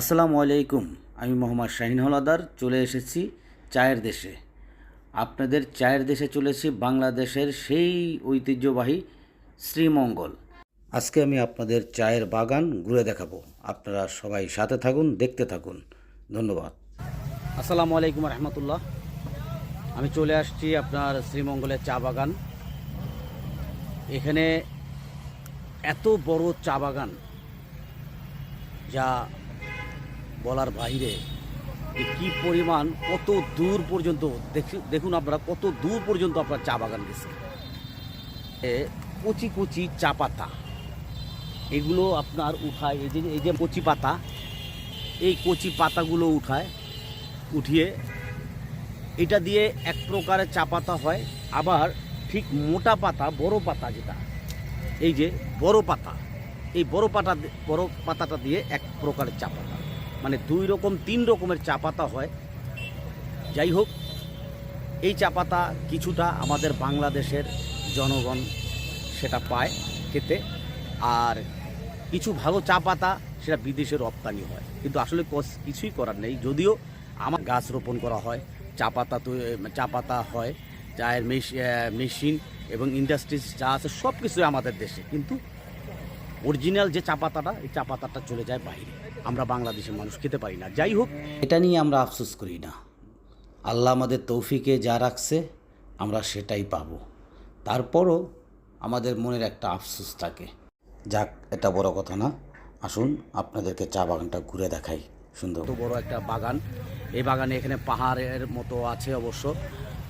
আসসালামু আলাইকুম, আমি মোহাম্মদ শাহিন হলাদার, চলে এসেছি চায়ের দেশে। আপনাদের চায়ের দেশে চলেছি বাংলাদেশের সেই ঐতিহ্যবাহী শ্রীমঙ্গল। আজকে আমি আপনাদের চায়ের বাগান ঘুরে দেখাবো। আপনারা সবাই সাথে থাকুন, দেখতে থাকুন। ধন্যবাদ। আসসালামু আলাইকুম রহমতুল্লাহ। আমি চলে আসছি আপনার শ্রীমঙ্গলের চা বাগান। এখানে এত বড় চা বাগান যা বলার বাইরে যে কি পরিমাণ, কত দূর পর্যন্ত, দেখি- দেখুন আপনারা, কত দূর পর্যন্ত আপনার চা বাগান গেছে। কচি কচি চা পাতা, এগুলো আপনার উঠায়, এই যে এই যে কচি পাতা, এই কচি পাতাগুলো উঠায়, উঠিয়ে এটা দিয়ে এক প্রকারের চা পাতা হয়, আবার ঠিক মোটা পাতা, বড় পাতা যেটা, এই যে বড় পাতা, এই বড় পাতা, বড় পাতাটা দিয়ে এক প্রকারের চা পাতা। মানে দুই রকম, তিন রকমের চা পাতা হয়। যাই হোক, এই চা পাতা কিছুটা আমাদের বাংলাদেশের জনগণ সেটা পায় খেতে। আর কিছু ভালো চা পাতা সেটা বিদেশে রপ্তানি হয়। কিন্তু আসলে কিছুই করার নেই। যদিও আমার গাছ রোপণ করা হয় চা পাতা তো চা পাতা হয়, চায়ের মেশ- মেশিন এবং ইন্ডাস্ট্রিজ যা আছে সব কিছুই আমাদের দেশে। কিন্তু অরিজিনাল যে চা পাতাটা এই চা পাতাটা চলে যায় বাইরে। আমরা বাংলাদেশের মানুষ খেতে পারি না। যাই হোক এটা নিয়ে আমরা আফসোস করি না। আল্লাহ আমাদের তৌফিকে যা রাখছে আমরা সেটাই পাবো। তারপরও আমাদের মনের একটা আফসোস থাকে। যাক এটা বড় কথা না। আসুন আপনাদেরকে চা বাগানটা ঘুরে দেখাই সুন্দর। তো বড় একটা বাগান। এই বাগানে এখানে পাহাড়ের মতো আছে অবশ্য।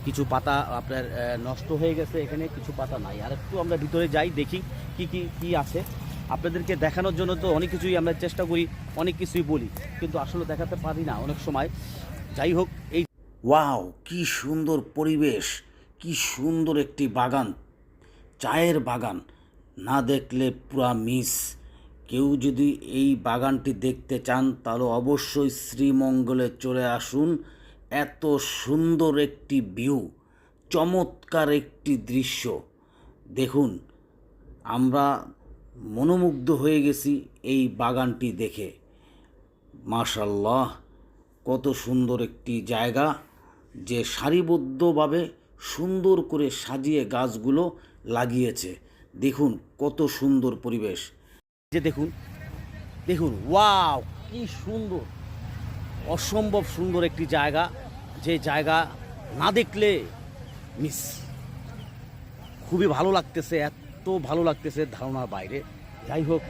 কিছু পাতা আপনার নষ্ট হয়ে গেছে এখানে কিছু পাতা নাই। আর একটু আমরা ভিতরে যাই দেখি কি কি কি আছে। আপনাদেরকে দেখানোর জন্য তো অনেক কিছুই আমরা চেষ্টা করি, অনেক কিছুই বলি, কিন্তু আসলে দেখাতে পারি না অনেক সময়। যাই হোক, এই ওয়াও, কি সুন্দর পরিবেশ, কি সুন্দর একটি বাগান, চায়ের বাগান। না দেখলে পুরা মিস। কেউ যদি এই বাগানটি দেখতে চান, তাহলে অবশ্যই শ্রীমঙ্গলে চলে আসুন। এত সুন্দর একটি ভিউ, চমৎকার একটি দৃশ্য। দেখুন, আমরা মনোমুগ্ধ হয়ে গেছি এই বাগানটি দেখে। মাশাল্লাহ কত সুন্দর একটি জায়গা যে সারিবদ্ধভাবে সুন্দর করে সাজিয়ে গাছগুলো লাগিয়েছে। দেখুন কত সুন্দর পরিবেশ। যে দেখুন দেখুন, ওয়াও, কি সুন্দর, অসম্ভব সুন্দর একটি জায়গা। যে জায়গা না দেখলে, মিস, খুবই ভালো লাগতেছে এত ভালো লাগতেছে ধারণার বাইরে। যাই হোক,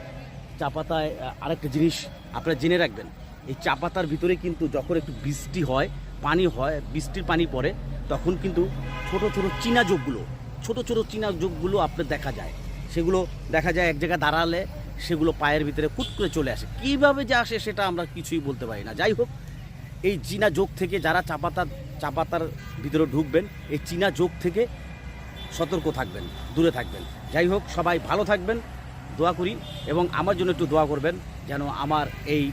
চা পাতায় আরেকটা জিনিস আপনারা জেনে রাখবেন। এই চা পাতার ভিতরে কিন্তু যখন একটু বৃষ্টি হয়, পানি হয়, বৃষ্টির পানি পড়ে, তখন কিন্তু ছোট ছোট চীনা যোগগুলো, ছোট ছোট চীনা যোগগুলো আপনার দেখা যায়। সেগুলো দেখা যায় এক জায়গায় দাঁড়ালে, সেগুলো পায়ের ভিতরে কুট করে চলে আসে। কীভাবে যে আসে সেটা আমরা কিছুই বলতে পারি না। যাই হোক, এই চীনা যোগ থেকে যারা চা পাতা, চা পাতার ভিতরে ঢুকবেন, এই চীনা যোগ থেকে সতর্ক থাকবেন, দূরে থাকবেন। যাই হোক, সবাই ভালো থাকবেন, দোয়া করি এবং আমার জন্য একটু দোয়া করবেন যেন আমার এই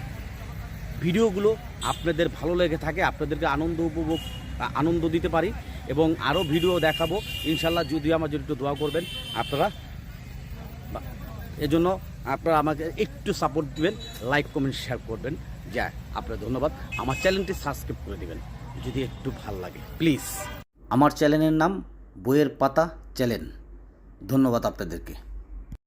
ভিডিওগুলো আপনাদের ভালো লেগে থাকে, আপনাদেরকে আনন্দ উপভোগ আনন্দ দিতে পারি এবং আরও ভিডিও দেখাবো। ইনশাল্লাহ যদি আমার জন্য একটু দোয়া করবেন, আপনারা এজন্য আপনারা আমাকে একটু সাপোর্ট দিবেন লাইক কমেন্ট শেয়ার করবেন। যা আপনার ধন্যবাদ। আমার চ্যানেলটি সাবস্ক্রাইব করে দেবেন, যদি একটু ভালো লাগে প্লিজ আমার চ্যানেলের নাম বইয়ের পাতা চ্যানেল ধন্যবাদ আপনাদেরকে।